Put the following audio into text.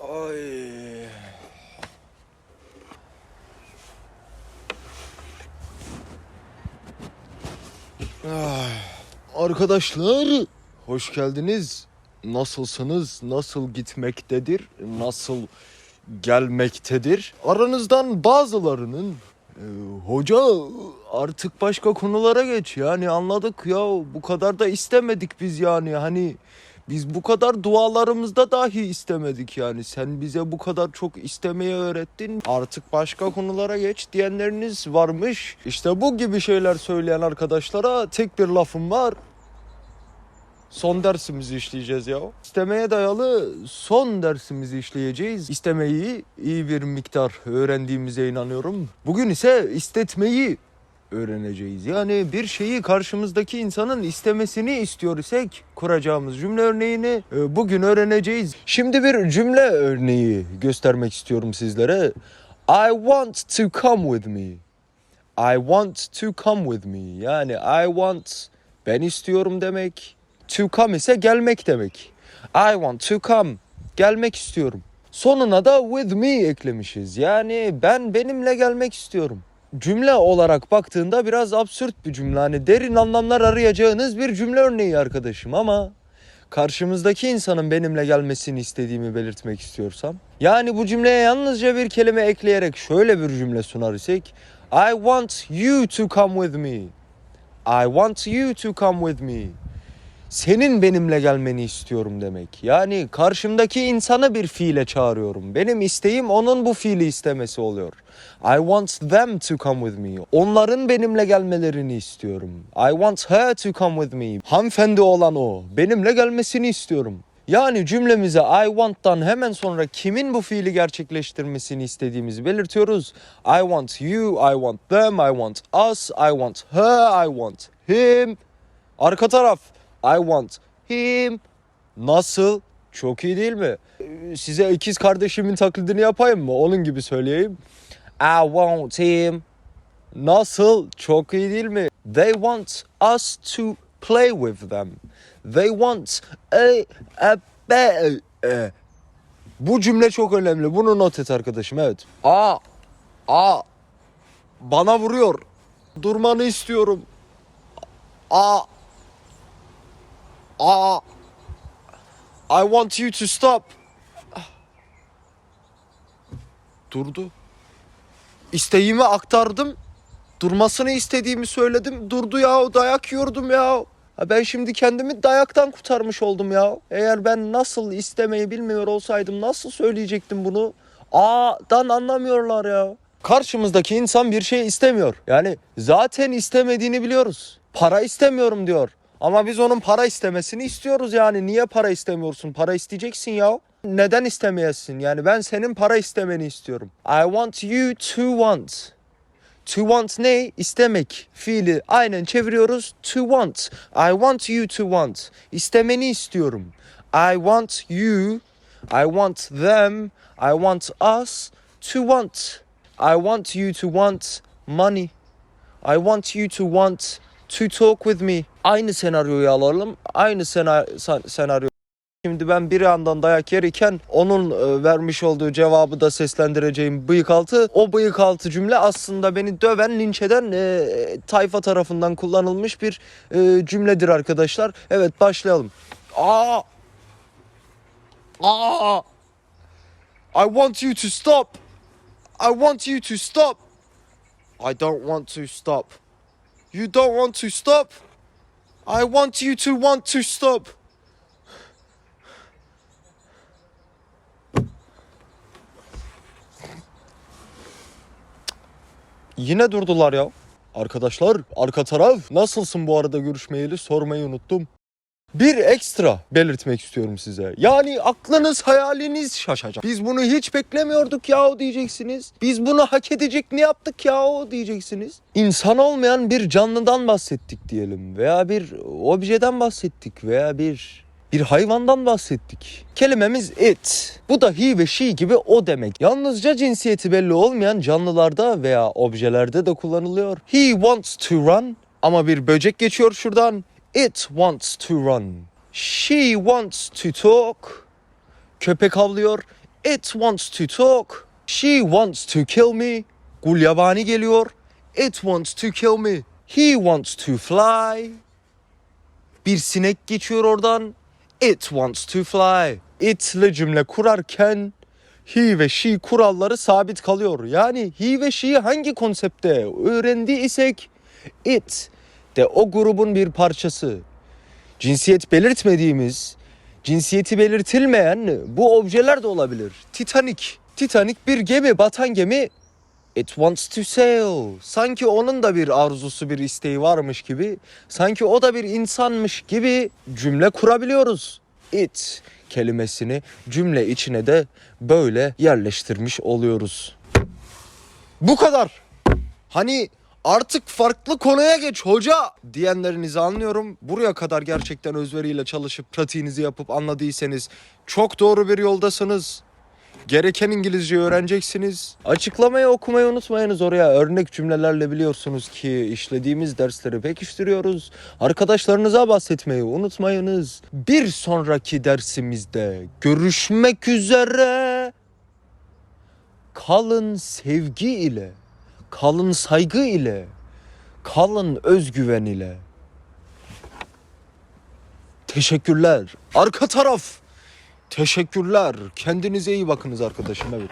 Ay. Arkadaşlar hoş geldiniz. Nasılsınız? Nasıl gitmektedir? Nasıl gelmektedir? Aranızdan bazılarının e, hoca artık başka konulara geç yani anladık ya bu kadar da istemedik biz yani hani biz bu kadar dualarımızda dahi istemedik yani. Sen bize bu kadar çok istemeyi öğrettin. Artık başka konulara geç diyenleriniz varmış. İşte bu gibi şeyler söyleyen arkadaşlara tek bir lafım var. Son dersimizi işleyeceğiz ya. İstemeye dayalı son dersimizi işleyeceğiz. İstemeyi iyi bir miktar öğrendiğimize inanıyorum. Bugün ise istetmeyi öğreneceğiz. Yani bir şeyi karşımızdaki insanın istemesini istiyor isek kuracağımız cümle örneğini e, bugün öğreneceğiz. Şimdi bir cümle örneği göstermek istiyorum sizlere. I want to come with me. I want to come with me. Yani I want ben istiyorum demek. To come ise gelmek demek. I want to come. Gelmek istiyorum. Sonuna da with me eklemişiz. Yani ben benimle gelmek istiyorum cümle olarak baktığında biraz absürt bir cümle. Hani derin anlamlar arayacağınız bir cümle örneği arkadaşım ama karşımızdaki insanın benimle gelmesini istediğimi belirtmek istiyorsam yani bu cümleye yalnızca bir kelime ekleyerek şöyle bir cümle sunar isek I want you to come with me. I want you to come with me. Senin benimle gelmeni istiyorum demek. Yani karşımdaki insanı bir fiile çağırıyorum. Benim isteğim onun bu fiili istemesi oluyor. I want them to come with me. Onların benimle gelmelerini istiyorum. I want her to come with me. Hanımefendi olan o. Benimle gelmesini istiyorum. Yani cümlemize I want'tan hemen sonra kimin bu fiili gerçekleştirmesini istediğimizi belirtiyoruz. I want you, I want them, I want us, I want her, I want him. Arka taraf I want him. Nasıl? Çok iyi değil mi? Size ikiz kardeşimin taklidini yapayım mı? Onun gibi söyleyeyim. I want him. Nasıl? Çok iyi değil mi? They want us to play with them. They want a, a, be, e. Bu cümle çok önemli. Bunu not et arkadaşım. Evet. A, a, bana vuruyor. Durmanı istiyorum. A, a, I want you to stop. Durdu. İsteğimi aktardım. Durmasını istediğimi söyledim. Durdu ya. Dayak yiyordum ya. Ben şimdi kendimi dayaktan kurtarmış oldum ya. Eğer ben nasıl istemeyi bilmiyor olsaydım nasıl söyleyecektim bunu? A'dan anlamıyorlar ya. Karşımızdaki insan bir şey istemiyor. Yani zaten istemediğini biliyoruz. Para istemiyorum diyor. Ama biz onun para istemesini istiyoruz yani. Niye para istemiyorsun? Para isteyeceksin ya. Neden istemeyesin? Yani ben senin para istemeni istiyorum. I want you to want. To want ne? İstemek. Fiili aynen çeviriyoruz. To want. I want you to want. İstemeni istiyorum. I want you. I want them. I want us to want. I want you to want money. I want you to want to talk with me. Aynı senaryoyu alalım. Aynı sena sen- senaryo. Şimdi ben bir yandan dayak yerken onun e, vermiş olduğu cevabı da seslendireceğim bıyık altı. O bıyık altı cümle aslında beni döven, linç eden e, tayfa tarafından kullanılmış bir e, cümledir arkadaşlar. Evet başlayalım. Aa! Aa! I want you to stop. I want you to stop. I don't want to stop. You don't want to stop. I want you to want to stop. Yine durdular ya. Arkadaşlar, arka taraf nasılsın bu arada görüşmeyeli sormayı unuttum. Bir ekstra belirtmek istiyorum size. Yani aklınız hayaliniz şaşacak. Biz bunu hiç beklemiyorduk ya diyeceksiniz. Biz bunu hak edecek ne yaptık ya diyeceksiniz. İnsan olmayan bir canlıdan bahsettik diyelim veya bir objeden bahsettik veya bir bir hayvandan bahsettik. Kelimemiz it. Bu da he ve she gibi o demek. Yalnızca cinsiyeti belli olmayan canlılarda veya objelerde de kullanılıyor. He wants to run ama bir böcek geçiyor şuradan. It wants to run. She wants to talk. Köpek havlıyor. It wants to talk. She wants to kill me. Gulyabani geliyor. It wants to kill me. He wants to fly. Bir sinek geçiyor oradan. It wants to fly. It'le cümle kurarken he ve she kuralları sabit kalıyor. Yani he ve she hangi konsepte öğrendiysek it de o grubun bir parçası. Cinsiyet belirtmediğimiz, cinsiyeti belirtilmeyen bu objeler de olabilir. Titanic. Titanic bir gemi, batan gemi. It wants to sail. Sanki onun da bir arzusu, bir isteği varmış gibi, sanki o da bir insanmış gibi cümle kurabiliyoruz. It kelimesini cümle içine de böyle yerleştirmiş oluyoruz. Bu kadar. Hani artık farklı konuya geç hoca diyenlerinizi anlıyorum. Buraya kadar gerçekten özveriyle çalışıp pratiğinizi yapıp anladıysanız çok doğru bir yoldasınız. Gereken İngilizce öğreneceksiniz. Açıklamayı okumayı unutmayınız oraya. Örnek cümlelerle biliyorsunuz ki işlediğimiz dersleri pekiştiriyoruz. Arkadaşlarınıza bahsetmeyi unutmayınız. Bir sonraki dersimizde görüşmek üzere. Kalın sevgi ile, kalın saygı ile, kalın özgüven ile. Teşekkürler. Arka taraf. Teşekkürler. Kendinize iyi bakınız arkadaşım evet.